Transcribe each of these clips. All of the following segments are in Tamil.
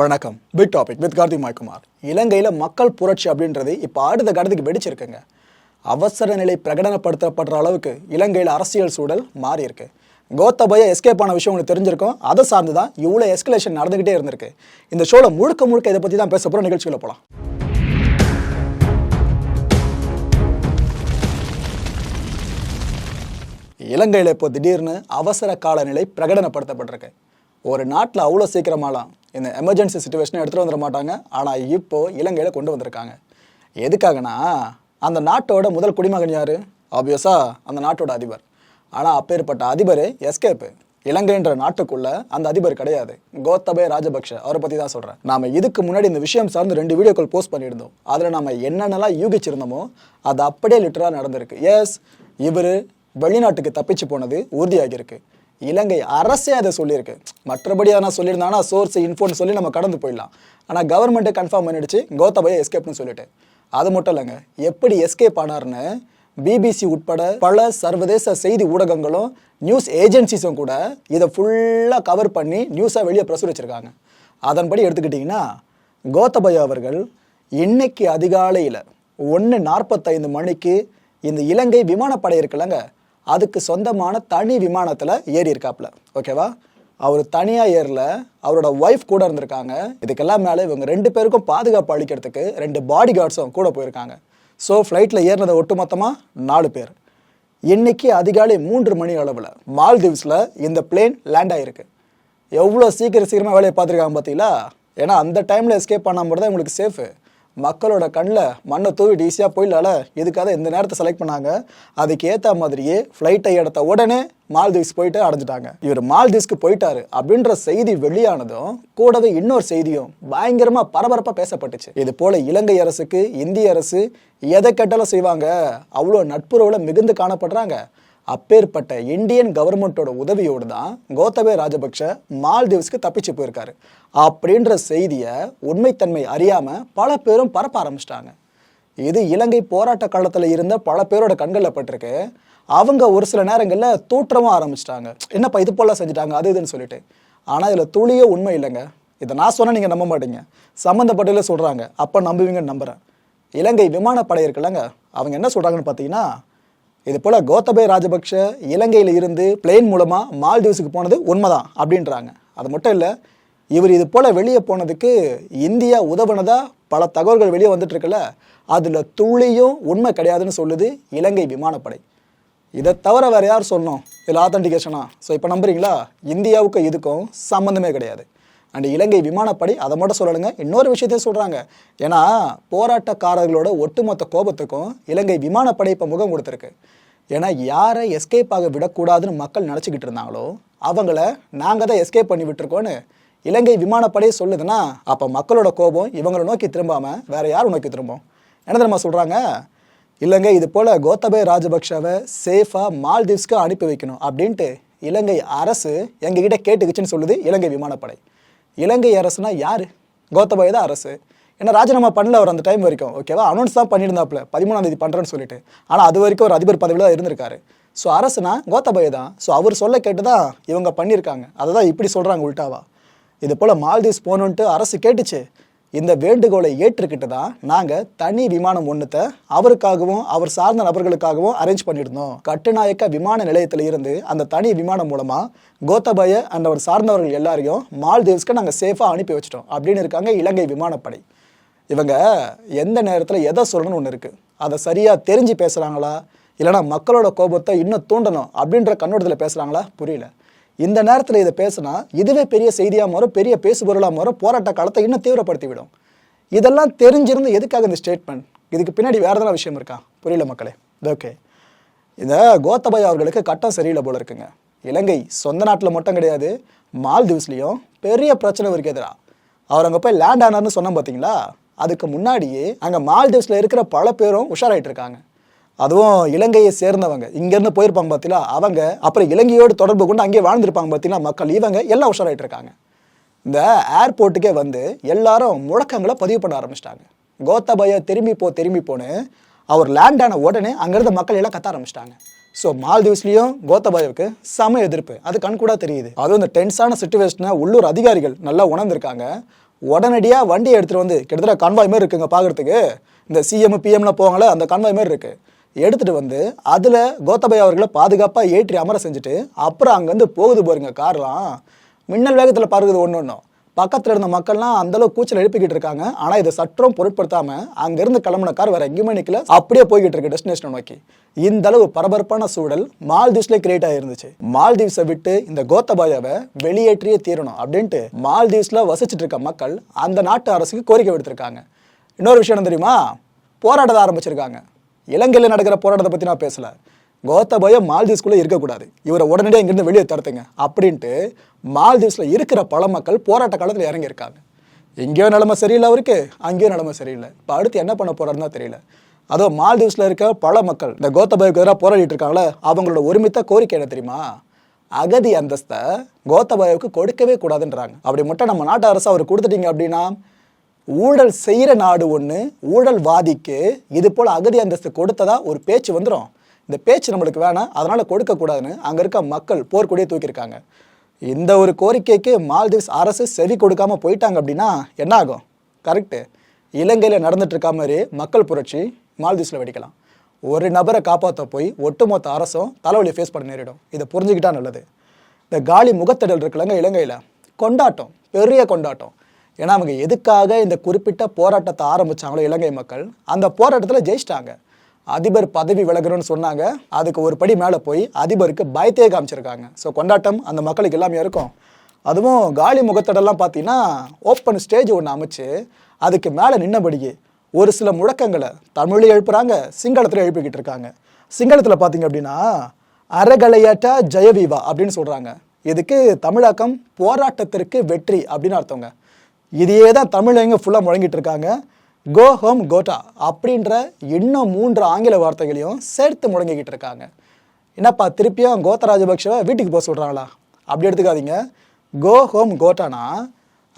வணக்கம். Big topic with Karthik Maikumar. இலங்கையில் மக்கள் புரட்சி அப்படின்றது இப்போ அடுத்த கடத்துக்கு வெடிச்சிருக்குங்க. அவசர நிலை பிரகடனப்படுத்தப்படுற அளவுக்கு இலங்கையில் அரசியல் சூழல் மாறி இருக்கு கோத்தபய எஸ்கேப் ஆன விஷயம் உங்களுக்கு தெரிஞ்சிருக்கும். அதை சார்ந்து தான் இவ்வளோ எஸ்கலேஷன் நடந்துகிட்டே இருந்திருக்கு. இந்த ஷோவில் முழுக்க முழுக்க இதை பற்றி தான் பேச போகிற நிகழ்ச்சிகளை போகலாம் இலங்கையில் இப்போ திடீர்னு அவசர காலநிலை பிரகடனப்படுத்தப்பட்டிருக்கு. ஒரு நாட்டில் அவ்வளோ சீக்கிரமாலாம் இந்த எமர்ஜென்சி சுச்சுவேஷனை எடுத்துகிட்டு வந்துட மாட்டாங்க. ஆனால் இப்போ இலங்கையில் கொண்டு வந்திருக்காங்க. எதுக்காகனா அந்த நாட்டோட முதல் குடிமகன் யார்? ஆப்வியஸாக அந்த நாட்டோட அதிபர். ஆனால் அப்பேற்பட்ட அதிபர் எஸ்கேப்பு இலங்கைன்ற நாட்டுக்குள்ள அந்த அதிபர் கிடையாது. கோத்தபய ராஜபக்ஷ அவரை பற்றி தான் சொல்கிறேன் நாம் இதுக்கு முன்னாடி இந்த விஷயம் சார்ந்து ரெண்டு வீடியோக்கள் போஸ்ட் பண்ணியிருந்தோம். அதில் நம்ம என்னென்னலாம் யூகிச்சிருந்தோமோ அது அப்படியே லிட்டராக நடந்திருக்கு. எஸ் இவர் வெளிநாட்டுக்கு தப்பிச்சு போனது உறுதியாகியிருக்கு. இலங்கை அரசே அதை சொல்லியிருக்கு. மற்றபடி நான் சொல்லியிருந்தாங்கன்னா சோர்ஸ் இன்ஃபோன்னு சொல்லி நம்ம கடந்து போயிடலாம். ஆனால் கவர்மெண்ட்டே கன்ஃபார்ம் பண்ணிடுச்சு கோத்தபய எஸ்கேப்னு சொல்லிட்டு. அது மட்டும் இல்லைங்க எப்படி எஸ்கேப் ஆனார்னு பிபிசி உட்பட பல சர்வதேச செய்தி ஊடகங்களும் நியூஸ் ஏஜென்சிஸும் கூட இதை ஃபுல்லாக கவர் பண்ணி நியூஸாக வெளியே பிரசுரிச்சிருக்காங்க. அதன்படி எடுத்துக்கிட்டிங்கன்னா கோத்தபய அவர்கள் இன்னைக்கு அதிகாலையில் ஒன்று நாற்பத்தைந்து மணிக்கு இந்த இலங்கை விமானப்படை இருக்குல்லங்க அதுக்கு சொந்தமான தனி விமானத்தில் ஏறி இருக்காப்புல ஓகேவா? அவர் தனியாக ஏறல. அவரோட ஒய்ஃப் கூட இருந்திருக்காங்க. இதுக்கெல்லாம் மேலே இவங்க ரெண்டு பேருக்கும் பாதுகாப்பு அளிக்கிறதுக்கு ரெண்டு பாடி கார்ட்ஸும் கூட போயிருக்காங்க. ஸோ ஃப்ளைட்டில் ஏறினது ஒட்டுமொத்தமாக நாலு பேர். இன்னைக்கு அதிகாலை மூன்று மணி அளவில் மால்தீவ்ஸில் இந்த பிளேன் லேண்ட் ஆகிருக்கு எவ்வளோ சீக்கிரம் சீக்கிரமாக வேலையை பார்த்துருக்காங்க பார்த்தீங்களா ஏன்னா அந்த டைமில் எஸ்கேப் பண்ணாமல் தான் உங்களுக்கு சேஃபு மக்களோட கண்ணில் மண்ணை தூவிட்டு ஈஸியாக போயிடலால இதுக்காக இந்த நேரத்தை செலக்ட் பண்ணாங்க? அதுக்கு ஏற்ற மாதிரியே ஃப்ளைட்டை எடுத்த உடனே மால்தீவ்ஸ் போயிட்டு அடைஞ்சிட்டாங்க. இவர் மால்தீவ்ஸ்க்கு போயிட்டாரு அப்படின்ற செய்தி வெளியானதும் கூடவே இன்னொரு செய்தியும் பயங்கரமாக பரபரப்பாக பேசப்பட்டுச்சு. இது போல இலங்கை அரசுக்கு இந்திய அரசு எதை கேட்டாலும் செய்வாங்க. அவ்வளோ நட்புறவில் மிகுந்து காணப்படுறாங்க. அப்பேற்பட்ட இந்தியன் கவர்மெண்ட்டோட உதவியோடு தான் கோத்தபய ராஜபக்ஷ மால்தீவ்ஸ்க்கு தப்பிச்சு போயிருக்காரு. அப்படின்ற செய்தியை உண்மைத்தன்மை அறியாமல் பல பேரும் பரப்ப ஆரம்பிச்சிட்டாங்க. இது இலங்கை போராட்ட காலத்தில் இருந்த பல பேரோட கண்களில் பட்டிருக்கு. அவங்க ஒரு சில நேரங்களில் தூற்றமும் ஆரம்பிச்சிட்டாங்க. என்னப்பா இது போல செஞ்சுட்டாங்க அது இதுன்னு சொல்லிட்டு. ஆனால் இதில் துளியே உண்மை இல்லைங்க. இதை நான் சொன்னால் நீங்கள் நம்ப மாட்டீங்க. சம்மந்தப்பட்டதில் சொல்கிறாங்க அப்போ நம்புவீங்கன்னு நம்புகிறேன் இலங்கை விமானப்படை இருக்குல்லங்க. அவங்க என்ன சொல்கிறாங்கன்னு பார்த்தீங்கன்னா இது போல் கோத்தபய ராஜபக்ஷ இலங்கையில் இருந்து பிளேன் மூலமாக மால்தீவ்ஸுக்கு போனது உண்மைதான் அப்படின்றாங்க. அது மட்டும் இல்லை இவர் இது போல் வெளியே போனதுக்கு இந்தியா உதவுனதாக பல தகவல்கள் வெளியே வந்துட்டு அதில் துளியும் உண்மை கிடையாதுன்னு சொல்லுது இலங்கை விமானப்படை. இதை தவிர வேறு யார் சொன்னோம் இதில் ஆத்தன்டிகேஷனா ஸோ இப்போ நம்புறீங்களா? இந்தியாவுக்கு இதுக்கும் சம்மந்தமே கிடையாது. அண்ட் இலங்கை விமானப்படை அதை மட்டும் சொல்லலைங்க இன்னொரு விஷயத்தையும் சொல்கிறாங்க ஏன்னா போராட்டக்காரர்களோட ஒட்டுமொத்த கோபத்துக்கும் இலங்கை விமானப்படை இப்போ முகம் கொடுத்துருக்கு. ஏன்னா யாரை எஸ்கேப் ஆக விடக்கூடாதுன்னு மக்கள் நினச்சிக்கிட்டு இருந்தாங்களோ அவங்கள நாங்கள் தான் எஸ்கேப் பண்ணி விட்டுருக்கோன்னு இலங்கை விமானப்படை சொல்லுதுன்னா அப்போ மக்களோட கோபம் இவங்களை நோக்கி திரும்பாமல் வேற யாரும் நோக்கி திரும்பும்? என்ன தெரியுமா சொல்கிறாங்க இல்லைங்க இது போல் கோத்தபய ராஜபக்ஷவை சேஃபாக மால்தீவ்ஸ்க்கு அனுப்பி வைக்கணும் அப்படின்ட்டு இலங்கை அரசு எங்ககிட்ட கேட்டுக்குச்சுன்னு சொல்லுது இலங்கை விமானப்படை. இலங்கை அரசுனா யார்? கோத்தபாய தான் அரசு. ஏன்னா ராஜினாமா பண்ணல அவர் அந்த டைம் வரைக்கும். ஓகேவா அனௌன்ஸ் தான் பண்ணியிருந்தாப்புல. பதிமூணாம் தேதி பண்ணுறேன்னு சொல்லிட்டு. ஆனால் அது வரைக்கும் ஒரு அதிபர் பதவியில் தான் இருந்திருக்காரு. ஸோ அரசுனா கோத்தபய தான். ஸோ அவர் சொல்ல கேட்டு தான் இவங்க பண்ணியிருக்காங்க. அதை தான் இப்படி சொல்கிறாங்க உள்டாவா இது போல் மால்தீவ்ஸ் போகணுன்ட்டு அரசு கேட்டுச்சு. இந்த வேண்டுகோளை ஏற்றுக்கிட்டு தான் நாங்கள் தனி விமானம் ஒன்றுத்தை அவருக்காகவும் அவர் சார்ந்த நபர்களுக்காகவும் அரேஞ்ச் பண்ணியிருந்தோம் கட்டுநாயக்க விமான நிலையத்தில் இருந்து அந்த தனி விமானம் மூலமாக கோத்தபய அண்ட் அவர் சார்ந்தவர்கள் எல்லாரையும் மால்தீவ்ஸ்க்கு நாங்கள் சேஃபாக அனுப்பி வச்சிட்டோம். அப்படின்னு இருக்காங்க இலங்கை விமானப்படை. இவங்க எந்த நேரத்தில் எதை சொல்லணும்னு ஒன்று இருக்குது அதை சரியாக தெரிஞ்சு பேசுகிறாங்களா இல்லைனா மக்களோட கோபத்தை இன்னும் தூண்டணும் அப்படின்ற கண்ணோட்டத்தில் பேசுகிறாங்களா புரியல. இந்த நேரத்தில் இதை பேசுனா இதுவே பெரிய செய்தியாக மாறும் பெரிய பேசுபொருளாக மாறும் போராட்ட காலத்தை இன்னும் தீவிரப்படுத்திவிடும். இதெல்லாம் தெரிஞ்சிருந்து எதுக்காக இந்த ஸ்டேட்மெண்ட் இதுக்கு பின்னாடி வேறு எதனா விஷயம் இருக்கா? புரியல மக்களே. ஓகே இந்த கோத்தபாய் அவர்களுக்கு கட்டம் சரியில்லை போல இருக்குங்க. இலங்கை சொந்த நாட்டில் மட்டும் கிடையாது மால்தீவ்ஸ்லேயும் பெரிய பிரச்சனை இருக்கு எதிராக அவர் அங்கே போய் லேண்ட் ஆனார்னு சொன்னோம் பார்த்தீங்களா அதுக்கு முன்னாடியே அங்கே மால்தீவ்ஸில் இருக்கிற பல பேரும் உஷாராயிட்டு இருக்காங்க. அதுவும் இலங்கையை சேர்ந்தவங்க. இங்கேருந்து போயிருப்பாங்க பார்த்தீங்களா? அவங்க அப்புறம் இலங்கையோடு தொடர்பு கொண்டு அங்கேயே வாழ்ந்துருப்பாங்க பார்த்தீங்களா? மக்கள் இவங்க எல்லாம் உஷாராயிட்டு இருக்காங்க. இந்த ஏர்போர்ட்டுக்கே வந்து எல்லாரும் முழக்கங்களை பதிவு பண்ண ஆரம்பிச்சிட்டாங்க. கோத்தபய திரும்பி போ திரும்பி போன்னு அவர் லேண்ட் ஆன உடனே அங்கேருந்து மக்கள் எல்லாம் கத்த ஆரம்பிச்சிட்டாங்க. ஸோ மால்தீவ்ஸ்லேயும் கோத்தபாயவுக்கு சம எதிர்ப்பு. அது கண்கூடாக தெரியுது. அதுவும் இந்த டென்ஸான சுச்சுவேஷனை உள்ளூர் அதிகாரிகள் நல்லா உணர்ந்திருக்காங்க. உடனடியாக வண்டியை எடுத்துகிட்டு வந்து கிட்டத்தட்ட கன்வாய் மாதிரி இருக்குங்க பார்க்குறதுக்கு இந்த சிஎம் பிஎம்லாம் போவாங்களே அந்த கன்வாய் மாதிரி இருக்குது எடுத்துகிட்டு வந்து அதில் கோத்தபய அவர்களை பாதுகாப்பாக ஏற்றி அமர செஞ்சுட்டு அப்புறம் அங்கேருந்து போகுது பாருங்க கார்லாம். மின்னல் வேகத்தில் பறகுது ஒன்று ஒன்றும் பக்கத்தில் இருந்த மக்கள்லாம் அந்த கூச்சல் எழுப்பிக்கிட்டு இருக்காங்க. ஆனால் இதை சற்றும் பொருட்படுத்தாம அங்கேருந்து கிளம்புன கார் வேற எங்கேயுமே நிற்கல அப்படியே போய்கிட்டு இருக்கு டெஸ்டினேஷன் நோக்கி. இந்த அளவு பரபரப்பான சூழல் மால்தீவ்ஸ்ல கிரியேட் ஆயிருந்துச்சு. மால்தீவ்ஸை விட்டு இந்த கோத்தபாயாவை வெளியேற்றியே தீரணும் அப்படின்ட்டு மால்தீவ்ஸ்ல வசிச்சுட்டு இருக்க மக்கள் அந்த நாட்டு அரசுக்கு கோரிக்கை விடுத்திருக்காங்க. இன்னொரு விஷயம் தெரியுமா? போராட்டத்தை ஆரம்பிச்சிருக்காங்க. இலங்கையில் நடக்கிற போராட்டத்தை பற்றி நான் பேசல. கோத்தபய மால்தீவ்ஸ்குள்ளே இருக்கக்கூடாது. இவரை உடனடியாக இங்கேருந்து வெளியே தடுத்துங்க அப்படின்ட்டு மால்தீவ்ஸில் இருக்கிற பல மக்கள் போராட்ட காலத்தில் இறங்கியிருக்காங்க. இங்கேயோ நிலைமை சரியில்லை அவருக்கு அங்கேயோ நிலமை சரியில்லை. இப்போ அடுத்து என்ன பண்ண போறாருன்னு தான் தெரியல. அதுவும் மால்தீவ்ஸில் இருக்க பல மக்கள் இந்த கோத்தபாயுக்கு எதிராக போராடிட்டு இருக்காங்களே அவங்களோட ஒருமித்த கோரிக்கை என்ன தெரியுமா? அகதி அந்தஸ்தை கோத்தபாயுவுக்கு கொடுக்கவே கூடாதுன்றாங்க. அப்படி மட்டும் நம்ம நாட்டு அரசு அவர் கொடுத்துட்டீங்க அப்படின்னா ஊழல் செய்கிற நாடு ஒன்று ஊழல்வாதிக்கு இது போல் அகதி அந்தஸ்து கொடுத்ததா ஒரு பேச்சு வந்துடும் இந்த பேச்சு நம்மளுக்கு வேணாம் அதனால் கொடுக்கக்கூடாதுன்னு அங்கே இருக்க மக்கள் போர்க்கொடியே தூக்கியிருக்காங்க. இந்த ஒரு கோரிக்கைக்கு மால்தீவ்ஸ் அரசு செவி கொடுக்காம போயிட்டாங்க அப்படின்னா என்ன ஆகும்? கரெக்டு இலங்கையில் நடந்துட்டு இருக்க மாதிரி மக்கள் புரட்சி மால்தீவ்ஸில் வெடிக்கலாம். ஒரு நபரை காப்பாற்ற போய் ஒட்டுமொத்த அரசும் தலைவலியை ஃபேஸ் பண்ண நேரிடும். இதை புரிஞ்சுக்கிட்டா நல்லது. இந்த காலி முகத்தடல் இருக்குல்லங்க இலங்கையில். கொண்டாட்டம் பெரிய கொண்டாட்டம். ஏன்னா அவங்க எதுக்காக இந்த குறிப்பிட்ட போராட்டத்தை ஆரம்பித்தாங்களோ இலங்கை மக்கள் அந்த போராட்டத்தில் ஜெயிச்சிட்டாங்க. அதிபர் பதவி விலகணும்னு சொன்னாங்க. அதுக்கு ஒரு படி மேலே போய் அதிபருக்கு பயத்தையே காமிச்சிருக்காங்க. ஸோ கொண்டாட்டம் அந்த மக்களுக்கு எல்லாமே இருக்கும். அதுவும் காலி முகத்தடெல்லாம் பார்த்தீங்கன்னா ஓப்பன் ஸ்டேஜ் ஒன்று அமைச்சு அதுக்கு மேலே நின்னபடியே ஒரு சில முழக்கங்களை தமிழில் எழுப்புறாங்க சிங்களத்தில் எழுப்பிக்கிட்டு இருக்காங்க. சிங்களத்தில் பார்த்தீங்க அப்படின்னா அறகலையாட்டா ஜெயவீவா அப்படின்னு சொல்கிறாங்க இதுக்கு தமிழாக்கம் போராட்டத்திற்கு வெற்றி அப்படின்னு அர்த்தங்க. இதையே தான் தமிழங்க ஃபுல்லாக முழங்கிட்டு இருக்காங்க. கோ ஹோம் கோட்டா அப்படின்ற இன்னும் மூன்று ஆங்கில வார்த்தைகளையும் சேர்த்து முழங்கிக்கிட்டு இருக்காங்க. என்னப்பா திருப்பியும் கோத்த ராஜபக்ஷவை வீட்டுக்கு போக சொல்கிறாங்களா அப்படி எடுத்துக்காதீங்க. கோ ஹோம் கோட்டானா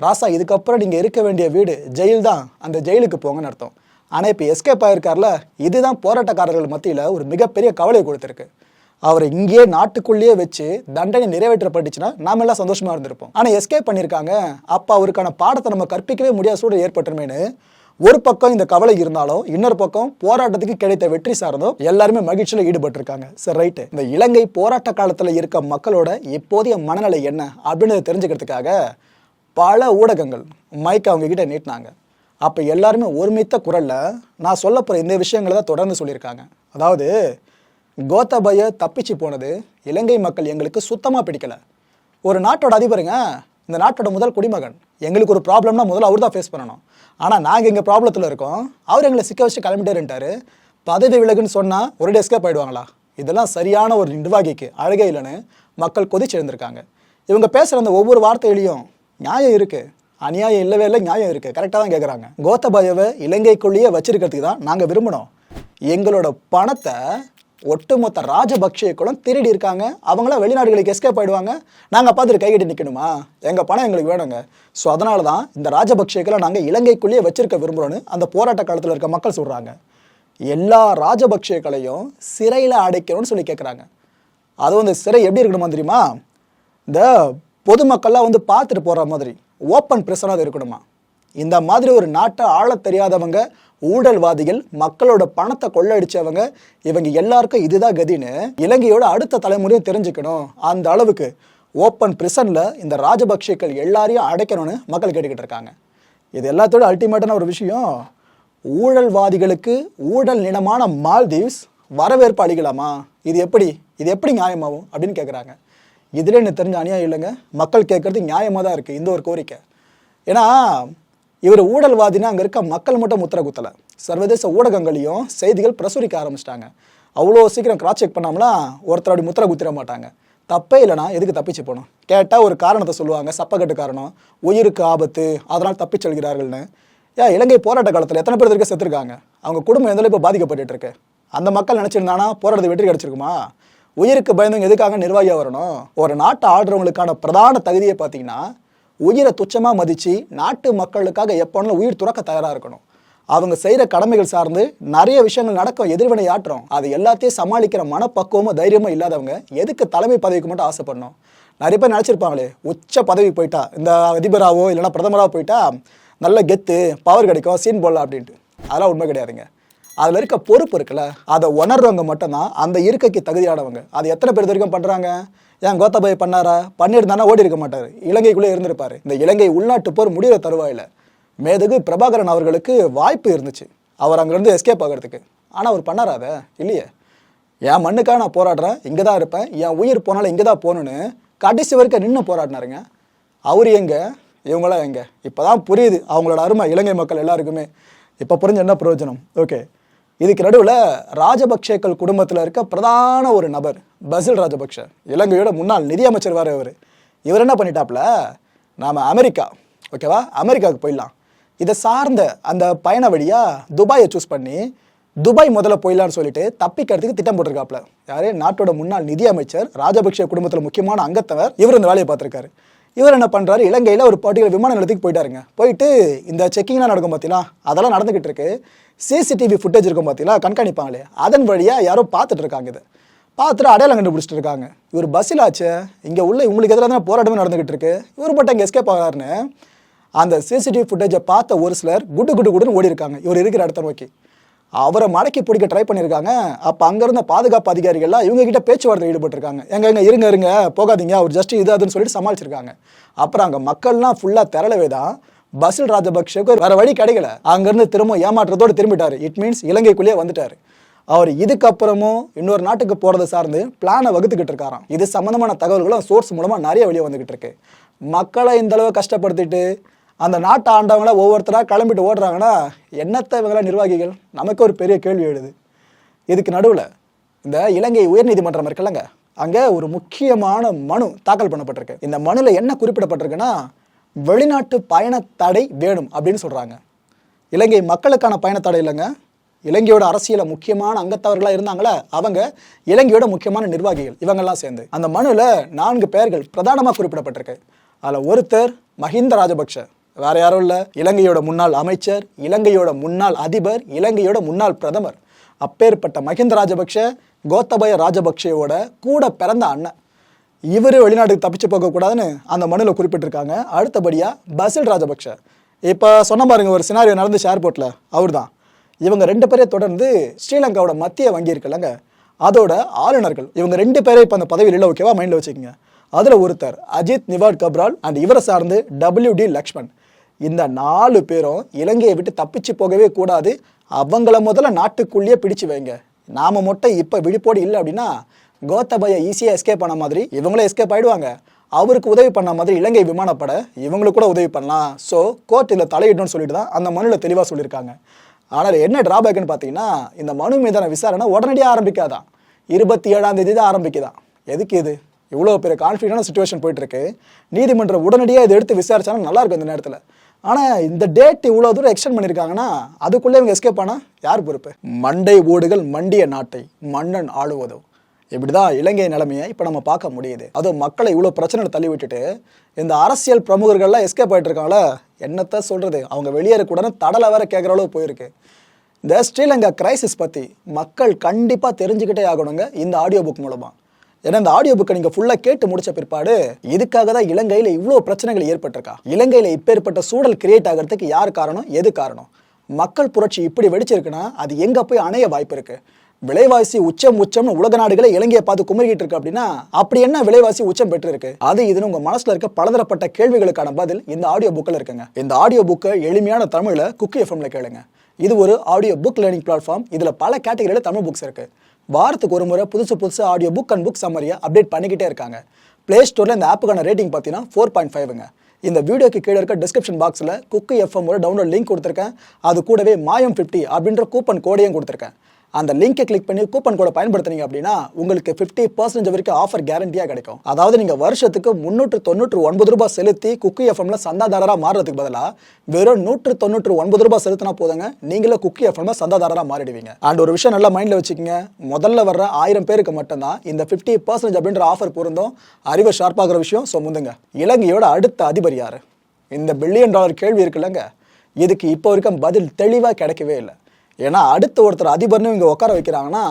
ராசா இதுக்கப்புறம் நீங்கள் இருக்க வேண்டிய வீடு ஜெயில் தான். அந்த ஜெயிலுக்கு போங்கன்னு அர்த்தம். ஆனால் இப்போ எஸ்கேப் ஆயிருக்கார்ல இதுதான் போராட்டக்காரர்கள் மத்தியில் ஒரு மிகப்பெரிய கவலையை கொடுத்துருக்கு. அவரை இங்கேயே நாட்டுக்குள்ளேயே வச்சு தண்டனை நிறைவேற்றப்பட்டுச்சுன்னா நாம எல்லாம் சந்தோஷமா இருந்திருப்போம். ஆனால் எஸ்கேப் பண்ணியிருக்காங்க அப்போ அவருக்கான பாடத்தை நம்ம கற்பிக்கவே முடியாத சூழல் ஏற்பட்டுமேனு ஒரு பக்கம் இந்த கவலை இருந்தாலும் இன்னொரு பக்கம் போராட்டத்துக்கு கிடைத்த வெற்றி சார்ந்தும் எல்லாருமே மகிழ்ச்சியில் ஈடுபட்டிருக்காங்க. சரி ரைட்டு இந்த இலங்கை போராட்ட காலத்தில் இருக்க மக்களோட இப்போதைய மனநிலை என்ன அப்படின்னு தெரிஞ்சுக்கிறதுக்காக பல ஊடகங்கள் மைக் அவங்க கிட்ட நீட்டினாங்க. அப்போ எல்லாருமே ஒருமித்த குரலில் நான் சொல்ல போகிற இந்த விஷயங்களை தான் தொடர்ந்து சொல்லியிருக்காங்க. அதாவது கோத்தபய தப்பிச்சு போனது இலங்கை மக்கள் எங்களுக்கு சுத்தமாக பிடிக்கல. ஒரு நாட்டோட அதிபருங்க இந்த நாட்டோட முதல் குடிமகன். எங்களுக்கு ஒரு ப்ராப்ளம்னா முதல்ல அவர் தான் ஃபேஸ் பண்ணணும். ஆனால் நாங்கள் எங்கள் ப்ராப்ளத்தில் இருக்கோம். அவர் எங்களை சிக்க வச்சு கிளம்பிட்டேருன்ட்டாரு. பதவி விலகுன்னு சொன்னால் ஒரு எஸ்கேப் போயிடுவாங்களா இதெல்லாம் சரியான ஒரு நிர்வாகிக்கு அழகே இல்லைன்னு மக்கள் கொதிச்செழுந்திருக்காங்க இவங்க பேசுகிற அந்த ஒவ்வொரு வார்த்தையிலையும் நியாயம் இருக்குது அநியாயம் இல்லவே இல்லை நியாயம் இருக்குது கரெக்டாக தான் கேட்குறாங்க கோத்தபாயவை இலங்கைக்குள்ளேயே வச்சிருக்கிறதுக்கு தான் நாங்கள் விரும்பினோம். எங்களோட பணத்தை ஒட்டுமொத்த ராஜபக்ஷேக்களும் திருடி இருக்காங்க. அவங்களாம் வெளிநாடுகளுக்கு எஸ்கேப் ஆயிடுவாங்க. நாங்கள் பார்த்துட்டு கைகட்டி நிற்கணுமா எங்கள் பணம் எங்களுக்கு வேணுங்க. ஸோ அதனால தான் இந்த ராஜபக்ஷேக்களை நாங்கள் இலங்கைக்குள்ளேயே வச்சிருக்க விரும்புகிறோன்னு அந்த போராட்ட காலத்தில் இருக்க மக்கள் சொல்கிறாங்க எல்லா ராஜபக்ஷேக்களையும் சிறையில் அடைக்கணும்னு சொல்லி கேட்குறாங்க அதுவும் இந்த சிறை எப்படி இருக்கணுமா தெரியுமா? இந்த பொதுமக்கள்லாம் வந்து பார்த்துட்டு போகிற மாதிரி ஓப்பன் பிரசனாக இருக்கணுமா? இந்த மாதிரி ஒரு நாட்டை ஆளத் தெரியாதவங்க ஊழல்வாதிகள் மக்களோட பணத்தை கொள்ளடிச்சவங்க இவங்க எல்லாருக்கும் இதுதான் கதின்னு இலங்கையோட அடுத்த தலைமுறையும் தெரிஞ்சுக்கணும். அந்த அளவுக்கு ஓப்பன் பிரிசனில் இந்த ராஜபக்ஷேக்கள் எல்லாரையும் அடைக்கணும்னு மக்கள் கேட்டுக்கிட்டு இருக்காங்க. இது எல்லாத்தோட அல்டிமேட்டான ஒரு விஷயம். ஊழல்வாதிகளுக்கு ஊழல் நிலமான மால்தீவ்ஸ் வரவேற்பு அளிக்கலாமா இது எப்படி? இது எப்படி நியாயமாகும்? அப்படின்னு கேட்குறாங்க இதில் எனக்கு தெரிஞ்ச அநியாயம் இல்லைங்க. மக்கள் கேட்குறது நியாயமாக தான் இருக்குது இந்த ஒரு கோரிக்கை. ஏன்னா இவர் ஊழல்வாதினா அங்கே இருக்க மக்கள் மட்டும் முத்திர குத்தலை. சர்வதேச ஊடகங்களையும் செய்திகள் பிரசுரிக்க ஆரம்பிச்சிட்டாங்க. அவ்வளோ சீக்கிரம் கிராஸ் செக் பண்ணாமலாம் ஒருத்தர் அப்படி முத்திர குத்திர மாட்டாங்க. தப்பே இல்லைனா எதுக்கு தப்பிச்சு போகணும்? கேட்டால் ஒரு காரணத்தை சொல்லுவாங்க சப்பக்கட்டு காரணம் உயிருக்கு ஆபத்து அதனால் தப்பிச் செல்கிறார்கள்னு. ஏன் இலங்கை போராட்ட காலத்தில் எத்தனை பேர் இருக்க செத்துருக்காங்க? அவங்க குடும்பம் எந்த இப்போ பாதிக்கப்பட்டு இருக்கு? அந்த மக்கள் நினச்சிருந்தானா போராட்டத்தை வெற்றி கிடச்சிருக்குமா? உயிருக்கு பயந்தவங்க எதுக்காக நிர்வாகியாக வரணும்? ஒரு நாட்டை ஆடுறவங்களுக்கான பிரதான தகுதியை பார்த்தீங்கன்னா உயிரை துச்சமாக மதித்து நாட்டு மக்களுக்காக எப்போனாலும் உயிர் துறக்க தயாராக இருக்கணும். அவங்க செய்கிற கடமைகள் சார்ந்து நிறைய விஷயங்கள் நடக்கும் எதிர்வினை ஆற்றோம் அது எல்லாத்தையும் சமாளிக்கிற மனப்பக்குவமும் தைரியமும் இல்லாதவங்க எதுக்கு தலைமை பதவிக்கு மட்டும் ஆசைப்படணும்? நிறைய பேர் நினச்சிருப்பாங்களே உச்ச பதவி போயிட்டா இந்த அதிபராகவோ இல்லைன்னா பிரதமராக போயிட்டா நல்ல கெத்து பவர் கிடைக்கும் சீன் போடலாம் அப்படின்ட்டு. அதெல்லாம் உண்மை கிடையாதுங்க. அதில் இருக்க பொறுப்பு இருக்குல்ல அதை உணர்றவங்க மட்டும்தான் அந்த இருக்கைக்கு தகுதியானவங்க. அது எத்தனை பேர் வரைக்கும் பண்ணுறாங்க ஏன் கோத்தபாய் பண்ணாரா? பண்ணியிருந்தானா ஓடி இருக்க மாட்டார். இலங்கைக்குள்ளே இருந்திருப்பார். இந்த இலங்கை உள்நாட்டு போர் முடிகிற தருவாயில். மேதகு பிரபாகரன் அவர்களுக்கு வாய்ப்பு இருந்துச்சு. அவர் அங்கேருந்து எஸ்கேப் ஆகிறதுக்கு. ஆனால் அவர் பண்ணாராத இல்லையே. என் மண்ணுக்காக நான் போராடுறேன். இங்கே தான் இருப்பேன். என் உயிர் போனாலும் இங்கே தான் போகணுன்னு கடைசி வரைக்கும் நின்று போராடினாருங்க. அவர் எங்கே? இவங்களாம் எங்கே? இப்போ தான் புரியுது. அவங்களோட அருமை இலங்கை மக்கள் எல்லாருக்குமே. இப்போ புரிஞ்ச என்ன பிரயோஜனம்? ஓகே இதுக்கு நடுவில் ராஜபக்சேக்கள் குடும்பத்தில் இருக்க பிரதான ஒரு நபர் பசில் ராஜபக்ஷ இலங்கையோட முன்னாள் நிதியமைச்சர் வேறு இவர். இவர் என்ன பண்ணிட்டாப்ல நாம் அமெரிக்கா ஓகேவா அமெரிக்காவுக்கு போயிடலாம். இதை சார்ந்த அந்த பயண வழியாக துபாயை சூஸ் பண்ணி துபாய் முதல்ல போயிடலான்னு சொல்லிட்டு தப்பிக்கிறதுக்கு திட்டம் போட்டிருக்காப்ல யாரு? நாட்டோட முன்னாள் நிதியமைச்சர் ராஜபக்ஷ குடும்பத்தில் முக்கியமான அங்கத்தவர் இவர் இந்த வேலையை பார்த்துருக்காரு. இவர் என்ன பண்ணுறாரு இலங்கையில் ஒரு பர்டிகுலர் விமான நிலையத்துக்கு போயிட்டாருங்க. போயிட்டு இந்த செக்கிங்லாம் நடக்கும் பார்த்தீங்களா அதெல்லாம் நடந்துக்கிட்டு இருக்கு. சிசிடிவி ஃபுட்டேஜ் இருக்கும் பார்த்தீங்களா கண்காணிப்பாங்களே. அதன் வழியாக யாரோ பார்த்துட்டு இருக்காங்க இதை. பார்த்துட்டு அடையாளம் கண்டுபிடிச்சிட்டு இருக்காங்க. இவர் பஸ்ஸில் ஆச்சு. இங்கே உள்ள இவங்களுக்கு எதிராக தான் போராட்டமே நடந்துகிட்டு இருக்கு. இவர் மட்டும் இங்கே எஸ்கேப் ஆகாருன்னு அந்த சிசிடிவி ஃபுட்டேஜை பார்த்த ஒரு சிலர் குடு குடு குடுன்னு ஓடி இருக்காங்க இவர் இருக்கிற இடத்த நோக்கி. அவரை மடக்கி பிடிக்க ட்ரை பண்ணியிருக்காங்க. அப்போ அங்கேருந்த பாதுகாப்பு அதிகாரிகள்லாம் இவங்ககிட்ட பேச்சுவார்த்தை ஈடுபட்டிருக்காங்க. எங்க எங்க இருங்க இருங்க போகாதீங்க அவர் ஜஸ்ட் இது அதுன்னு சொல்லிட்டு சமாளிச்சிருக்காங்க. அப்புறம் அங்கே மக்கள்லாம் ஃபுல்லாக திரளவே தான். பசில் ராஜபக்ஷவுக்கு வேற வழி கிடைக்கல. அங்கேருந்து திரும்ப ஏமாற்றத்தோடு திரும்பிட்டார். இட் மீன்ஸ் இலங்கைக்குள்ளேயே வந்துட்டார். அவர் இதுக்கப்புறமும் இன்னொரு நாட்டுக்கு போகிறத சார்ந்து பிளானை வகுத்துக்கிட்டு இருக்காராம். இது சம்மந்தமான தகவல்களும் சோர்ஸ் மூலமாக நிறைய வெளியே வந்துக்கிட்டு இருக்கு. மக்களை இந்தளவு கஷ்டப்படுத்திட்டு அந்த நாட்டை ஆண்டவங்கள ஒவ்வொருத்தராக கிளம்பிட்டு ஓடுறாங்கன்னா என்னத்தை இவங்கள நிர்வாகிகள்? நமக்கு ஒரு பெரிய கேள்வி எழுது. இதுக்கு நடுவில் இந்த இலங்கை உயர்நீதிமன்றம் இருக்குல்லங்க அங்கே ஒரு முக்கியமான மனு தாக்கல் பண்ணப்பட்டிருக்கு. இந்த மனுவில் என்ன குறிப்பிடப்பட்டிருக்குன்னா வெளிநாட்டு பயண தடை வேணும் அப்படின்னு சொல்கிறாங்க இலங்கை மக்களுக்கான பயணத்தடை இல்லைங்க. இலங்கையோட அரசியல முக்கியமான அங்கத்தவர்களாக இருந்தாங்களே அவங்க இலங்கையோட முக்கியமான நிர்வாகிகள் இவங்கெல்லாம் சேர்ந்து. அந்த மனுவில் நான்கு பெயர்கள் பிரதானமாக குறிப்பிடப்பட்டிருக்கு. அதில் ஒருத்தர் மஹிந்த ராஜபக்ஷ வேற யாரும் இல்லை. இலங்கையோட முன்னாள் அமைச்சர் இலங்கையோட முன்னாள் அதிபர் இலங்கையோட முன்னாள் பிரதமர். அப்பேற்பட்ட மஹிந்த ராஜபக்ஷ கோத்தபய ராஜபக்ஷயோட கூட பிறந்த அண்ணன். இவர் வெளிநாட்டுக்கு தப்பிச்சு போகக்கூடாதுன்னு அந்த மனுவில் குறிப்பிட்டிருக்காங்க. அடுத்தபடியாக பசில் ராஜபக்ஷ. இப்போ சொன்ன பாருங்க ஒரு சினாரியோ நடந்துச்சு ஏர்போர்ட்டில் அவர் தான் இவங்க ரெண்டு பேரே தொடர்ந்து ஸ்ரீலங்காவோட மத்திய வங்கி இருக்குல்லங்க. அதோட ஆளுநர்கள் இவங்க ரெண்டு பேரே இப்போ அந்த பதவியில் இல்லை ஓகேவா மைண்டில் வச்சுக்கோங்க. அதில் ஒருத்தர் அஜித் நிவாட் கப்ரால் அண்ட் இவரை சார்ந்து டபிள்யூ டி லக்ஷ்மண். இந்த நாலு பேரும் இலங்கையை விட்டு தப்பிச்சு போகவே கூடாது. அவங்கள முதல்ல நாட்டுக்குள்ளேயே பிடிச்சு வைங்க. நாம மட்டும் இப்போ விழிப்போடு இல்லை அப்படின்னா கோத்தபய ஈஸியாக எஸ்கேப் பண்ண மாதிரி இவங்களும் எஸ்கேப் ஆயிடுவாங்க. அவருக்கு உதவி பண்ண மாதிரி இலங்கை விமானப்படை இவங்களுக்கு கூட உதவி பண்ணலாம். ஸோ கோர்ட் இதில் தலையிடணும்னு சொல்லிட்டு தான் அந்த மனுவில் தெளிவாக சொல்லியிருக்காங்க. ஆனால் என்ன டிராபேக்னு பார்த்தீங்கன்னா இந்த மனு மீதான விசாரணை உடனடியாக ஆரம்பிக்காதான் இருபத்தி ஏழாம் தேதி தான் ஆரம்பிக்குதான் எதுக்கு இது? இவ்வளோ பெரிய கான்ஃபிடண்டான சுச்சுவேஷன் போயிட்டுருக்கு நீதிமன்றம் உடனடியாக இதை எடுத்து விசாரிச்சாலும் நல்லாயிருக்கும் இந்த நேரத்தில். ஆனால் இந்த டேட் இவ்வளோ தூரம் எக்ஸ்டெண்ட் பண்ணியிருக்காங்கன்னா அதுக்குள்ளே இவங்க எஸ்கேப் ஆனால் யார் பொறுப்பு? மண்டை ஓடுகள் மண்டிய நாட்டை மன்னன் ஆளுவதோ. இப்படி தான் இலங்கை நிலைமையை இப்போ நம்ம பார்க்க முடியுது. அதுவும் மக்களை இவ்வளோ பிரச்சனை தள்ளி விட்டுட்டு இந்த அரசியல் பிரமுகர்கள்லாம் எஸ்கேப் ஆகிட்டு இருக்காங்களே என்னத்தை சொல்கிறது அவங்க வெளியேறக்கூடாது தடலை வேற கேட்குற அளவு போயிருக்கு. இந்த ஸ்ரீலங்கா கிரைசிஸ் பற்றி மக்கள் கண்டிப்பாக தெரிஞ்சுக்கிட்டே ஆகணுங்க இந்த ஆடியோ புக் மூலமாக ஏன்னா இந்த ஆடியோ புக்கை நீங்கள் ஃபுல்லாக கேட்டு முடிச்ச பிற்பாடு இதுக்காக தான் இலங்கையில் இவ்வளோ பிரச்சனைகள் ஏற்பட்டிருக்கா? இலங்கையில் இப்பேற்பட்ட சூழல் கிரியேட் ஆகிறதுக்கு யார் காரணம்? எது காரணம்? மக்கள் புரட்சி இப்படி வெடிச்சிருக்குன்னா அது எங்கே போய் அணைய வாய்ப்பு இருக்குது விலைவாசி உச்சம் உச்சம்னு உலக நாடுகளை இலங்கையை பார்த்து குமரிக்கிட்டு இருக்கு அப்படின்னா அப்படி என்ன விலைவாசி உச்சம் பெற்றிருக்கு? அது இதுன்னு உங்க மனசுல இருக்க பலதரப்பட்ட கேள்விகளுக்கான பதில் இந்த ஆடியோ புக்கில் இருக்குங்க. இந்த ஆடியோ புக்கை எளிமையான தமிழில் குக்கி எஃப்எம்ல கேளுங்க. இது ஒரு ஆடியோ புக் லேர்னிங் பிளாட்ஃபார்ம் இதில் பல கேட்டகரியில் தமிழ் புக்ஸ் இருக்குது வாரத்துக்கு ஒரு முறை புதுசு புதுசு ஆடியோ புக் அண்ட் புக் சம்மரியை அப்டேட் பண்ணிக்கிட்டே இருக்காங்க. ப்ளே ஸ்டோரில் இந்த ஆப்புக்கான ரேட்டிங் பார்த்தீங்கன்னா ஃபோர் பாயிண்ட் ஃபைவ்ங்க இந்த வீடியோக்கு கீழே இருக்க டிஸ்கிரிப்ஷன் பாக்ஸில் குக்கு எஃப்எம் ஒரு டவுன்லோட் லிங்க் கொடுத்துருக்கேன். அது கூடவே மாயம் ஃபிஃப்டி அப்படின்ற கூப்பன் கோடையும் கொடுத்துருக்கேன். அந்த லிங்கை கிளிக் பண்ணி கூப்பன் கோடை பயன்படுத்துனீங்க அப்படின்னா உங்களுக்கு ஃபிஃப்டி பர்சன்டேஜ் வரைக்கும் ஆஃபர் கேரண்டியாக கிடைக்கும். அதாவது நீங்கள் வருஷத்துக்கு முந்நூற்று தொண்ணூற்று ஒன்பது ரூபாய் செலுத்தி குக்கி எஃப்எம்ல சந்தாதாரராக மாறுறதுக்கு பதிலாக வெறும் நூற்று தொண்ணூற்று ஒன்பது ரூபாய் செலுத்தினா போதுங்க. நீங்களே குக்கி எஃப்எம்ல சந்தாதாரராக மாறிடுவீங்க. அண்ட் ஒரு விஷயம் நல்லா மைண்டில் வச்சுக்கோங்க. முதல்ல வர்ற ஆயிரம் பேருக்கு மட்டும்தான் இந்த ஃபிஃப்டி பர்சன்டேஜ் அப்படின்ற ஆஃபர் பொருந்தும். அறிவை ஷார்ப்பாகிற விஷயம் ஸோ முந்துங்க. இலங்கையோட அடுத்த அதிபர் யார்? இந்த பில்லியன் டாலர் கேள்வி இருக்குல்லங்க. இதுக்கு இப்போ வரைக்கும் பதில் தெளிவாக கிடைக்கவே இல்லை. ஏன்னா அடுத்த ஒருத்தர் அதிபர்னு இங்கே உட்கார வைக்கிறாங்கன்னா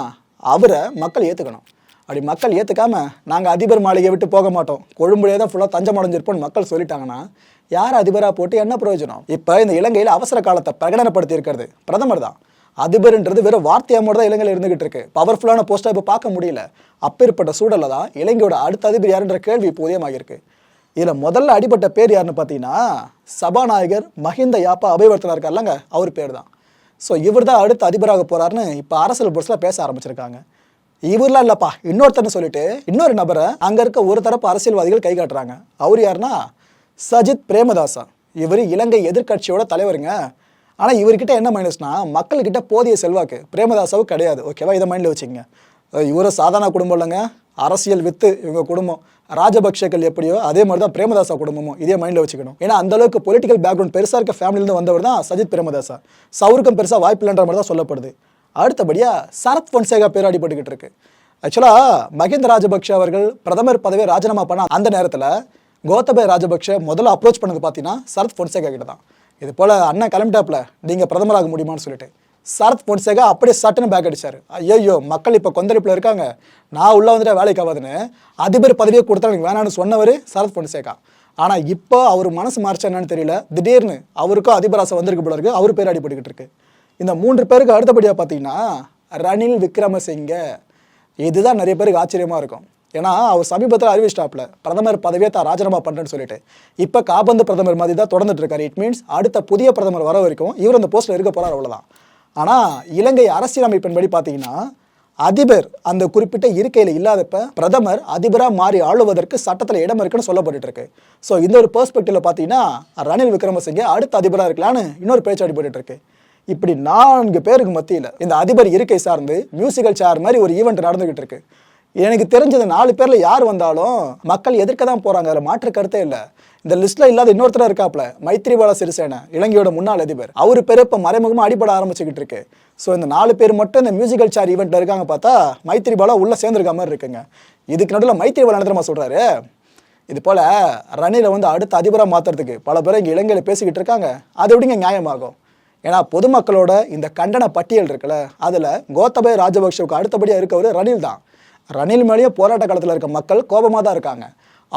அவரை மக்கள் ஏற்றுக்கணும் அப்படி மக்கள் ஏற்றுக்காம நாங்கள் அதிபர் மாளிகையை விட்டு போக மாட்டோம். கொழும்புலேயே தான் ஃபுல்லாக தஞ்சம் அடைஞ்சிருப்போம்னு மக்கள் சொல்லிட்டாங்கன்னா யார் அதிபராக போட்டு என்ன பிரயோஜனம்? இப்போ இந்த இலங்கையில் அவசர காலத்தை பிரகடனப்படுத்தி இருக்கிறது பிரதமர் தான். அதிபர்ன்றது வெறும் வார்த்தையாக மட்டும் தான் இலங்கையில் இருந்துகிட்டு இருக்கு. பவர்ஃபுல்லான போஸ்ட்டாக இப்போ பார்க்க முடியல. அப்பேற்பட்ட சூழலில் தான் இலங்கையோட அடுத்த அதிபர் யாருன்ற கேள்வி இப்போ உதயமாகியிருக்கு. இதில் முதல்ல அடிபட்ட பேர் யாருன்னு பார்த்தீங்கன்னா சபாநாயகர் மஹிந்த யாப்பா அபயவர்த்தனா இருக்கார்லங்க அவர் பேர் தான் ஸோ இவர் தான் அடுத்து அதிபராக போகிறாருன்னு இப்போ அரசியல் புரட்சியில் பேச ஆரம்பிச்சிருக்காங்க. இவர்லாம் இல்லைப்பா இன்னொருத்தர்னு சொல்லிட்டு இன்னொரு நபரை அங்கே இருக்க ஒரு தரப்பு அரசியல்வாதிகள் கை காட்டுறாங்க. அவர் யாருன்னா? சஜித் பிரேமதாசா இவர் இலங்கை எதிர்க்கட்சியோட தலைவருங்க. ஆனால் இவர்கிட்ட என்ன மைனஸ்னா மக்கள்கிட்ட போதிய செல்வாக்கு பிரேமதாசாவும் கிடையாது. ஓகேவா இதை மைண்டில் வச்சுக்கோங்க. இவரும் சாதாரண குடும்பம் இல்லைங்க. அரசியல் வித்து இவங்க குடும்பம் ராஜபக்சேக்கள் எப்படியோ அதே மாதிரி தான் பிரேமதாசா குடும்பமும் இதே மைண்டில் வச்சுக்கணும். ஏன்னா அந்த அளவுக்கு பொலிட்டிக்கல் பேக்ரவுண்ட் பெருசாக இருக்க ஃபேமிலியிலேருந்து வந்தவர் தான் சஜித் பிரேமதாசா. சவுருக்கம் பெருசாக வாய்ப்பு இல்லைன்ற மாதிரி தான் சொல்லப்படுது. அடுத்தபடியாக சரத் பொன்சேகா பேர் அடிபட்டுக்கிட்டு இருக்கு. ஆக்சுவலாக மஹிந்த ராஜபக்ஷ அவர்கள் பிரதமர் பதவியை ராஜினாமா பண்ண அந்த நேரத்தில் கோத்தபய ராஜபக்ஷ முதல்ல அப்ரோச் பண்ணது பார்த்தீங்கன்னா சரத் பொன்சேகா கிட்ட தான் இது போல் அண்ணன் கிளம்பிட்டாப்ல நீங்கள் பிரதமராக முடியுமான்னு சொல்லிட்டு. சரத் பொன்சேகா அப்படியே சட்டுன்னு பேக் அடிச்சார். ஐயோ மக்கள் இப்போ கொந்தளிப்பில் இருக்காங்க. நான் உள்ளே வந்துட்டு வேலைக்கு ஆகாதுன்னு அதிபர் பதவியை கொடுத்தா எனக்கு வேணாம்னு சொன்னவர் சரத் பொன்சேகா. ஆனால் இப்போ அவர் மனசு மாறிச்சா என்னன்னு தெரியல. திடீர்னு அவருக்கும் அதிபர் ஆசை வந்திருக்கு போல இருக்கு. அவர் பேர் அடிபட்டுக்கிட்டு இருக்கு. இந்த மூன்று பேருக்கு அடுத்தபடியாக பார்த்தீங்கன்னா ரணில் விக்ரமசிங்க. இதுதான் நிறைய பேருக்கு ஆச்சரியமாக இருக்கும். ஏன்னா அவர் சமீபத்தில் அறிவிச்சிட்டாப்ல பிரதமர் பதவியை தான் ராஜினாமா பண்ணுறேன்னு சொல்லிட்டு. இப்போ காபந்து பிரதமர் மாதிரி தான் தொடர்ந்துட்டு இருக்காரு. இட் மீன்ஸ் அடுத்த புதிய பிரதமர் வர வரைக்கும் இவர் அந்த போஸ்ட்டில் இருக்க போகிறார் அவ்வளோதான் ஆனால் இலங்கை அரசியலமைப்பின்படி பார்த்தீங்கன்னா அதிபர் அந்த குறிப்பிட்ட இருக்கையில் இல்லாதப்ப பிரதமர் அதிபராக மாறி ஆளுவதற்கு சட்டத்தில் இடம் இருக்குன்னு சொல்லப்பட்டு இருக்கு ஸோ இந்த ஒரு பெர்ஸ்பெக்டிவ்ல பார்த்தீங்கன்னா ரணில் விக்ரமசிங்கே அடுத்த அதிபராக இருக்கலான்னு இன்னொரு பேச்சு அடிபட்டு இருக்கு இப்படி நான்கு பேருக்கு மத்தியில் இந்த அதிபர் இருக்கை சார்ந்து மியூசிக்கல் சேர் மாதிரி ஒரு ஈவெண்ட் நடந்துகிட்டு இருக்கு எனக்கு தெரிஞ்சது நாலு பேரில் யார் வந்தாலும் மக்கள் எதிர்க்க தான் போகிறாங்க அதில் மாற்று கருத்தே இல்லை. இந்த லிஸ்ட்ல இல்லாத இன்னொருத்தர் இருக்காப்ல மைத்ரிபால சிறிசேன இலங்கையோட முன்னாள் அதிபர். அவர் பேர் இப்போ மறைமுகமாக அடிபட ஆரம்பிச்சுக்கிட்டு இருக்கு. ஸோ இந்த நாலு பேர் மட்டும் இந்த மியூசிக்கல் சேர் ஈவெண்ட்ல இருக்காங்க பார்த்தா மைத்ரிபாலா உள்ள சேர்ந்துருக்க மாதிரி இருக்குங்க. இதுக்கு நடுவில் மைத்ரிபாலா என்ன சொல்றாரு? இது போல ரணிலை வந்து அடுத்த அதிபராக மாத்துறதுக்கு பல பேர் இங்கே இலங்கையில் பேசிக்கிட்டு இருக்காங்க. அது எப்படிங்க நியாயமாகும்? ஏன்னா பொதுமக்களோட இந்த கண்டன பட்டியல் இருக்குல்ல அதில் கோத்தபய ராஜபக்ஷவுக்கு அடுத்தபடியாக இருக்கவர் ரணில் தான் ரணில் மேலேயே போராட்ட காலத்தில் இருக்க மக்கள் கோபமாக தான் இருக்காங்க.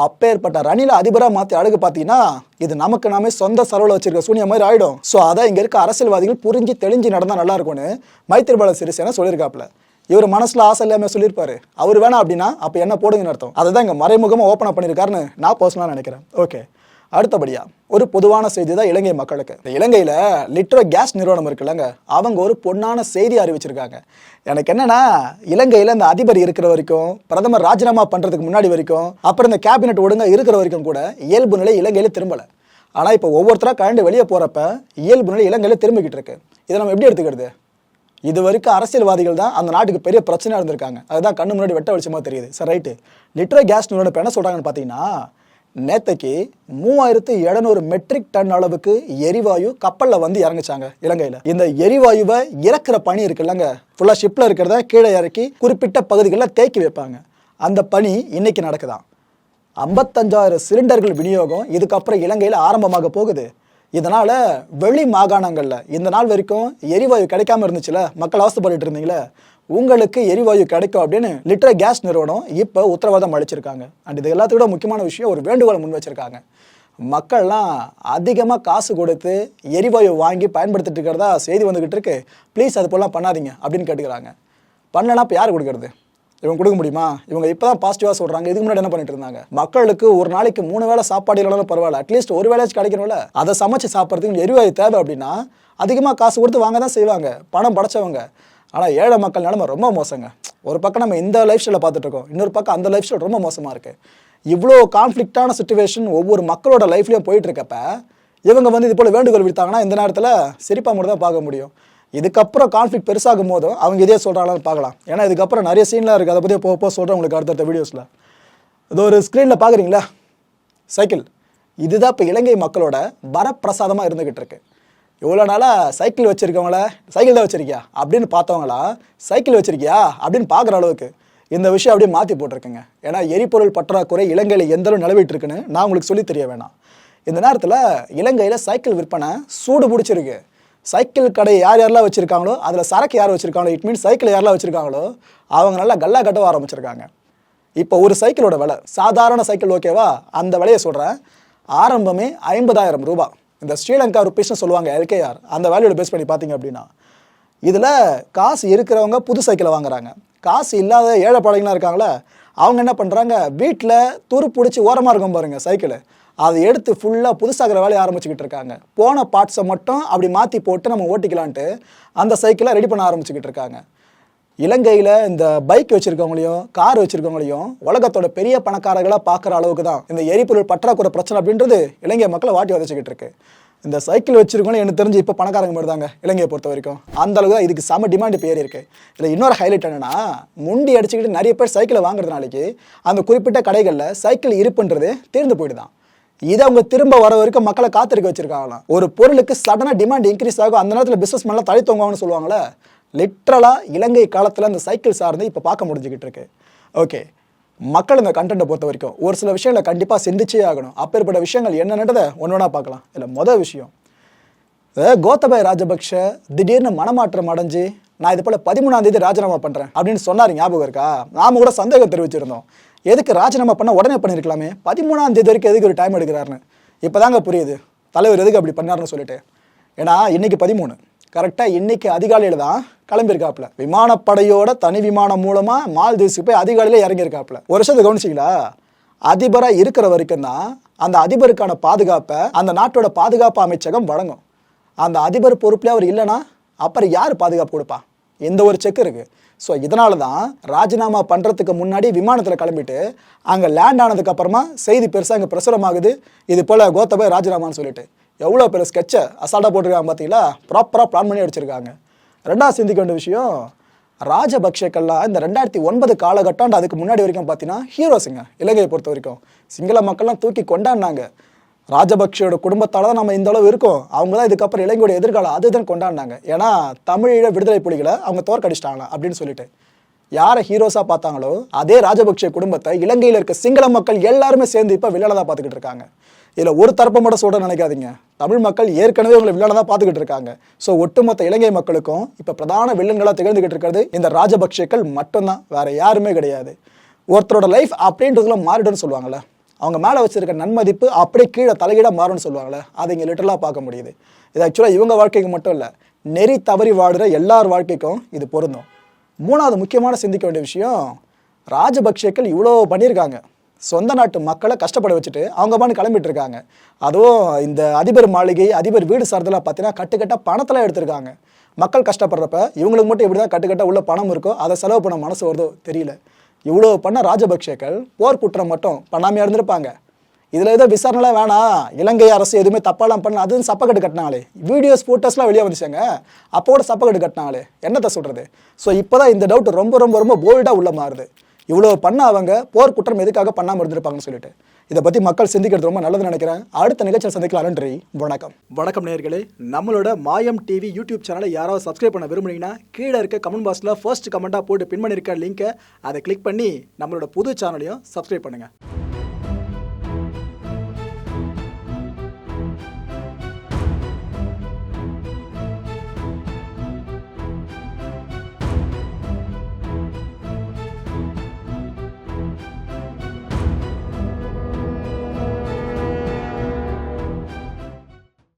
அப்பேற்பட்ட ரணில அதிபராக மாற்றி அழகு பார்த்தீங்கன்னா இது நமக்கு நாமே சொந்த செலவில் வச்சிருக்க சூனிய மாதிரி ஆயிடும். ஸோ அதான் இங்கே இருக்க அரசியல்வாதிகள் புரிஞ்சு தெளிஞ்சு நடந்தால் நல்லா இருக்கும்னு மைத்திரிபால சிறிசேன சொல்லியிருக்காப்புல. இவர் மனசுல ஆசை இல்லாமல் சொல்லியிருப்பாரு. அவர் வேணாம் அப்படின்னா அப்போ என்ன போடுங்கன்னு அர்த்தம். அதை தான் இங்கே மறைமுகமாக ஓப்பன் பண்ணியிருக்காருன்னு நான் பர்சனலாக நினைக்கிறேன். ஓகே அடுத்தபடியா ஒரு பொதுவான செய்தி தான் இலங்கை மக்களுக்கு. இந்த இலங்கையில லிட்ரோ கேஸ் நிறுவனம் இருக்குல்லங்க. அவங்க ஒரு பொன்னான செய்தி அறிவிச்சிருக்காங்க. எனக்கு என்னன்னா இலங்கையில இந்த அதிபர் இருக்கிற வரைக்கும் பிரதமர் ராஜினாமா பண்றதுக்கு முன்னாடி வரைக்கும் அப்புறம் இந்த கேபினெட் ஒடுங்க இருக்கிற வரைக்கும் கூட இயல்பு நிலை இலங்கையில திரும்பல. ஆனா இப்போ ஒவ்வொருத்தரா கழண்டு வெளியே போறப்ப இயல்பு நிலை இலங்கையில திரும்பிக்கிட்டு இருக்கு. இதை நம்ம எப்படி எடுத்துக்கிறது? இது வரைக்கும் அரசியல்வாதிகள் தான் அந்த நாட்டுக்கு பெரிய பிரச்சனையாக இருந்திருக்காங்க. அதுதான் கண்ணு முன்னாடி வெட்ட வெளிச்சமாக தெரியுது. Sir right. லிட்ரோ கேஸ் நிறுவனம் இப்போ என்ன சொல்கிறாங்கன்னு பார்த்தீங்கன்னா நேத்தைக்கு மூவாயிரத்து எழுநூறு மெட்ரிக் டன் அளவுக்கு எரிவாயு கப்பலில் வந்து இறங்குச்சாங்க இலங்கையில். இந்த எரிவாயுவை இறக்குற பணி இருக்குல்லங்க. ஃபுல்லாக ஷிப்பில் இருக்கிறத கீழே இறக்கி குறிப்பிட்ட பகுதிகளில் தேக்கி வைப்பாங்க. அந்த பணி இன்னைக்கு நடக்குதாம் ஐம்பத்தஞ்சாயிரம் சிலிண்டர்கள் விநியோகம் இதுக்கப்புறம் இலங்கையில் ஆரம்பமாக போகுது. இதனால் வெளி மாகாணங்களில் இந்த நாள் வரைக்கும் எரிவாயு கிடைக்காம இருந்துச்சுல? மக்கள் அவசப்பட்டு இருந்தீங்களே? உங்களுக்கு எரிவாயு கிடைக்கும் அப்படின்னு லிட்டர் கேஸ் நிறுவனம் இப்போ உத்தரவாதம் அளிச்சிருக்காங்க. அண்ட் இது எல்லாத்துக்கூட முக்கியமான விஷயம் ஒரு வேண்டுகோளை முன் வச்சிருக்காங்க. மக்கள்லாம் அதிகமாக காசு கொடுத்து எரிவாயு வாங்கி பயன்படுத்திட்டு இருக்கிறதா செய்தி வந்துக்கிட்டு இருக்கு. ப்ளீஸ் அது போலாம் பண்ணாதீங்க அப்படின்னு கேட்டுக்கிறாங்க. பண்ணலன்னா இப்போ யார் கொடுக்கறது? இவங்க கொடுக்க முடியுமா? இவங்க இப்போ தான் பாசிட்டிவாக சொல்கிறாங்க இதுக்கு முன்னாடி என்ன பண்ணிட்டு இருந்தாங்க? மக்களுக்கு ஒரு நாளைக்கு மூணு வேளை சாப்பாடு இல்லைனாலும் பரவாயில்ல. அட்லீஸ்ட் ஒரு வேலையாச்சும் கிடைக்கணும்ல. அதை சமைச்சு சாப்பிட்றதுக்கு எரிவாயு தேவை அப்படின்னா அதிகமாக காசு கொடுத்து வாங்க தான் செய்வாங்க. பணம் படைச்சவங்க. ஆனால் ஏழை மக்கள் நிலமை ரொம்ப மோசங்க. ஒரு பக்கம் நம்ம இந்த லைஃப் ஸ்டைலில் பார்த்துட்ருக்கோம் இன்னொரு பக்கம் அந்த லைஃப் ஸ்டைல் ரொம்ப மோசமாக இருக்குது இவ்வளோ கான்ஃப்ளிக்டான சுச்சுவேஷன் ஒவ்வொரு மக்களோட லைஃப்லையும் போயிட்டுருக்கப்ப இவங்க வந்து இது போல் வேண்டுகோள் விடுத்தாங்கன்னா இந்த நேரத்தில் சிரிப்பாக மட்டும் தான் பார்க்க முடியும். இதுக்கப்புறம் கான்ஃப்ளிக் பெருசாகும் போதும் அவங்க இதே சொல்கிறாங்களான்னு பார்க்கலாம். ஏன்னா இதுக்கப்புறம் நிறைய சீன்லாம் இருக்குது அதை பற்றி போக போக சொல்கிறேன் உங்களுக்கு அடுத்தடுத்த வீடியோஸில் இது ஒரு ஸ்க்ரீனில் பார்க்குறீங்களா? சைக்கிள் இதுதான் இப்போ இலங்கை மக்களோட வரப்பிரசாதமாக இருந்துக்கிட்டு இருக்குது இவ்வளோ நாளாக சைக்கிள் வச்சுருக்கவங்கள சைக்கிள் தான் வச்சுருக்கியா? அப்படின்னு பார்த்தவங்களா சைக்கிள் வச்சுருக்கியா? அப்படின்னு பார்க்குற அளவுக்கு இந்த விஷயம் அப்படியே மாற்றி போட்டிருக்குங்க. ஏன்னா எரிபொருள் பற்றாக்குறை இலங்கையில் எந்த அளவு நிலவிட்டு இருக்குன்னு நான் உங்களுக்கு சொல்லி தெரிய வேணாம். இந்த நேரத்தில் இலங்கையில் சைக்கிள் விற்பனை சூடு பிடிச்சிருக்கு. சைக்கிள் கடை யார் யாரெல்லாம் வச்சுருக்காங்களோ அதில் சரக்கு யார் வச்சுருக்காங்களோ இட் மீன்ஸ் சைக்கிள் யாரெல்லாம் வச்சுருக்காங்களோ அவங்க நல்லா கல்லா கட்டவ ஆரம்பிச்சிருக்காங்க. இப்போ ஒரு சைக்கிளோட விலை சாதாரண சைக்கிள் ஓகேவா? அந்த விலையை சொல்கிறேன் ஆரம்பமே ஐம்பதாயிரம் ரூபாய். இந்த ஸ்ரீலங்கா ருப்பீஸ்னு சொல்லுவாங்க எல்கேஆர் அந்த வேல்யூட பேஸ் பண்ணி பார்த்தீங்க அப்படின்னா இதில் காசு இருக்கிறவங்க புது சைக்கிளை வாங்குறாங்க. காசு இல்லாத ஏழைப்பாளைங்களாம் இருக்காங்களே அவங்க என்ன பண்ணுறாங்க வீட்டில் துரு பிடிச்சி ஓரமாக இருக்கும் பாருங்கள் சைக்கிள் அதை எடுத்து ஃபுல்லாக புதுசாகிற வேலையை ஆரம்பிச்சுக்கிட்டு இருக்காங்க. போன பார்ட்ஸை மட்டும் அப்படி மாற்றி போட்டு நம்ம ஓட்டிக்கலான்ட்டு அந்த சைக்கிளை ரெடி பண்ண ஆரம்பிச்சுக்கிட்டு இருக்காங்க. இலங்கையில் இந்த பைக் வச்சுருக்கவங்களையும் கார் வச்சுருக்கவங்களையும் உலகத்தோட பெரிய பணக்காரர்களாக பார்க்குற அளவுக்கு தான் இந்த எரிபொருள் பற்றாக்குறை பிரச்சனை அப்படின்றது இலங்கை மக்களை வாட்டி உதச்சிக்கிட்டு இருக்கு. இந்த சைக்கிள் வச்சுருக்கோன்னு எனக்கு தெரிஞ்சு இப்போ பணக்காரங்க மாதிரி தாங்க இலங்கையை பொறுத்த வரைக்கும். அந்த அளவுக்கு தான் இதுக்கு செம டிமாண்ட் பேர் இருக்கு. இதில் இன்னொரு ஹைலைட் என்னென்னா முண்டி அடிச்சுக்கிட்டு நிறைய பேர் சைக்கிளை வாங்குறதுனாலைக்கு அந்த குறிப்பிட்ட கடைகளில் சைக்கிள் இருப்புன்றது தீர்ந்து போயிடுதான். இதை அவங்க திரும்ப வர வரைக்கும் மக்களை காத்திருக்க வச்சிருக்காங்களாம். ஒரு பொருளுக்கு சடனாக டிமாண்ட் இன்க்ரீஸ் ஆகும். அந்த நேரத்தில் பிஸ்னஸ் மேலாம் தலை தொங்குவாங்கன்னு சொல்லுவாங்களே லிட்ரலாக இலங்கை காலத்தில் அந்த சைக்கிள் சார்ந்து இப்போ பார்க்க முடிஞ்சுக்கிட்டு இருக்கு ஓகே மக்கள் இந்த கண்டென்ட்டை பொறுத்த வரைக்கும் ஒரு சில விஷயங்களை கண்டிப்பாக சிந்திச்சே ஆகணும். அப்பேற்பட்ட விஷயங்கள் என்னென்னதை ஒன்றா பார்க்கலாம். இல்லை மொதல் விஷயம். கோத்தபாய் ராஜபக்ஷ திடீர்னு மனமாற்றம் அடைஞ்சு நான் இது போல் பதிமூணாம் தேதி ராஜினாமா பண்ணுறேன் அப்படின்னு சொன்னார் ஞாபகம் இருக்கா? நாம கூட சந்தேகம் தெரிவிச்சிருந்தோம். எதுக்கு ராஜினாமா பண்ண? உடனே பண்ணிருக்கலாமே. பதிமூணாம் தேதி வரைக்கும் எதுக்கு ஒரு டைம் எடுக்கிறாருன்னு. இப்போதாங்க புரியுது. தலைவர் எதுக்கு அப்படி பண்ணாருன்னு சொல்லிட்டு. ஏன்னா இன்னைக்கு பதிமூணு. கரெக்டாக இன்றைக்கி அதிகாலையில் தான் கிளம்பியிருக்காப்புல. விமானப்படையோட தனி விமானம் மூலமாக மால்தீவ்ஸுக்கு போய் அதிகாலையில் இறங்கியிருக்காப்புல. ஒரு வருஷத்தை கவனிச்சிங்களா? அதிபராக இருக்கிற வரைக்கும் தான் அந்த அதிபருக்கான பாதுகாப்பை அந்த நாட்டோட பாதுகாப்பு அமைச்சகம் வழங்கும். அந்த அதிபர் பொறுப்புல அவர் இல்லைன்னா அப்புறம் யார் பாதுகாப்பு கொடுப்பா? எந்த ஒரு செக் இருக்குது ஸோ இதனால தான் ராஜினாமா பண்ணுறதுக்கு முன்னாடி விமானத்தில் கிளம்பிட்டு அங்கே லேண்ட் ஆனதுக்கப்புறமா செய்தி பெருசாக அங்கே பிரசுரமாகுது. இது போல் கோத்தபாய் ராஜினாமான்னு சொல்லிட்டு. எவ்வளோ பெரிய ஸ்கெட்சை அசால்ட்டாக போட்டிருக்காங்க பார்த்தீங்களா? ப்ராப்பராக பிளான் பண்ணி அடிச்சிருக்காங்க ரெண்டாவது சிந்திக்க வேண்டிய விஷயம் ராஜபக்ஷக்கள்லாம் இந்த ரெண்டாயிரத்தி ஒன்பது காலகட்டம் அதுக்கு முன்னாடி வரைக்கும் பார்த்தீங்கன்னா ஹீரோஸுங்க இலங்கையை பொறுத்த வரைக்கும். சிங்கள மக்கள்லாம் தூக்கி கொண்டாடினாங்க. ராஜபக்ஷோட குடும்பத்தால் தான் நம்ம இந்த அளவு இருக்கோம். அவங்க தான் இதுக்கப்புறம் இலங்கையோட எதிர்காலம் அதுதான் கொண்டாடினாங்க. ஏன்னா தமிழீழ விடுதலை புலிகளை அவங்க தோற்கடிச்சிட்டாங்க அப்படின்னு சொல்லிட்டு. யாரை ஹீரோஸாக பார்த்தாங்களோ அதே ராஜபக்ஷ குடும்பத்தை இலங்கையில் இருக்க சிங்கள மக்கள் எல்லாருமே சேர்ந்து இப்போ விளையாடதாக பார்த்துக்கிட்டு இருக்காங்க. இதில் ஒரு தரப்பை மட்டும் சொல்ற நினைக்காதீங்க. தமிழ் மக்கள் ஏற்கனவே உங்களை வில்லனாக தான் பார்த்துக்கிட்டு இருக்காங்க. ஸோ ஒட்டுமொத்த இலங்கை மக்களுக்கும் இப்போ பிரதான வில்லன்களாக திகழ்ந்துகிட்டு இருக்கிறது இந்த ராஜபக்ஷேக்கள் மட்டும்தான் வேற யாருமே கிடையாது. ஒருத்தரோட லைஃப் அப்படின்றதுல மாறிடும்னு சொல்லுவாங்கல்ல. அவங்க மேலே வச்சிருக்க நன்மதிப்பு அப்படியே கீழே தலைகீழ மாறும்னு சொல்லுவாங்கல்ல. அதை இங்கே லிட்டரலாக பார்க்க முடியுது. இது ஆக்சுவலாக இவங்க வாழ்க்கைக்கு மட்டும் இல்லை நெறி தவறி வாடுற எல்லார் வாழ்க்கைக்கும் இது பொருந்தும். மூணாவது முக்கியமான சிந்திக்க வேண்டிய விஷயம் ராஜபக்ஷேக்கள் இவ்வளோ பண்ணியிருக்காங்க. சொந்த நாட்டு மக்களை கஷ்டப்பட வச்சுட்டு அவங்க பாட்டு கிளம்பிட்டு இருக்காங்க அதுவும் இந்த அதிபர் மாளிகை அதிபர் வீடு சார்ந்தெல்லாம் பார்த்தீங்கன்னா கட்டுக்கட்டாக பணத்தெல்லாம் எடுத்திருக்காங்க. மக்கள் கஷ்டப்படுறப்ப இவங்களுக்கு மட்டும் இப்படி தான் கட்டுக்கட்டாக உள்ள பணம் இருக்கோ அதை செலவு பண்ண மனசு வருதோ தெரியல. இவ்வளோ பண்ண ராஜபக்சேக்கள் போர் குற்றம் மட்டும் பண்ணாமையாக இருந்திருப்பாங்க. இதில் ஏதோ விசாரணைலாம் வேணாம் இலங்கை அரசு எதுவுமே தப்பாலாம் பண்ண அதுவும் சப்பக்கட்டு கட்டினாங்களே. வீடியோஸ் ஃபோட்டோஸ்லாம் வெளியே வந்துச்சாங்க. அப்போ கூட சப்பக்கட்டு கட்டினாங்களே. என்னத்தை சொல்கிறது ஸோ இப்போ தான் இந்த டவுட் ரொம்ப ரொம்ப ரொம்ப போல்டாக உள்ள மாறுது. இவ்வளோ பண்ண அவங்க போர் குற்றம் எதுக்காக பண்ணாமல் இருந்திருப்பாங்கன்னு சொல்லிட்டு. இதை பற்றி மக்கள் சிந்திக்கிறது ரொம்ப நல்லது நினைக்கிறேன். அடுத்த நிகழ்ச்சியில் சந்திக்கலாம். நன்றி. வணக்கம். வணக்கம் நேர்களே நம்மளோட மாயம் டிவி யூடியூப் சேனலை யாராவது சப்ஸ்கிரைப் பண்ண விரும்புனீங்கன்னா கீழே இருக்க கமெண்ட் பாக்ஸில் ஃபர்ஸ்ட் கமெண்ட்டாக போட்டு பின் பண்ணியிருக்க லிங்க்கை அதை கிளிக் பண்ணி நம்மளோட புது சேனலையும் சப்ஸ்கிரைப் பண்ணுங்கள்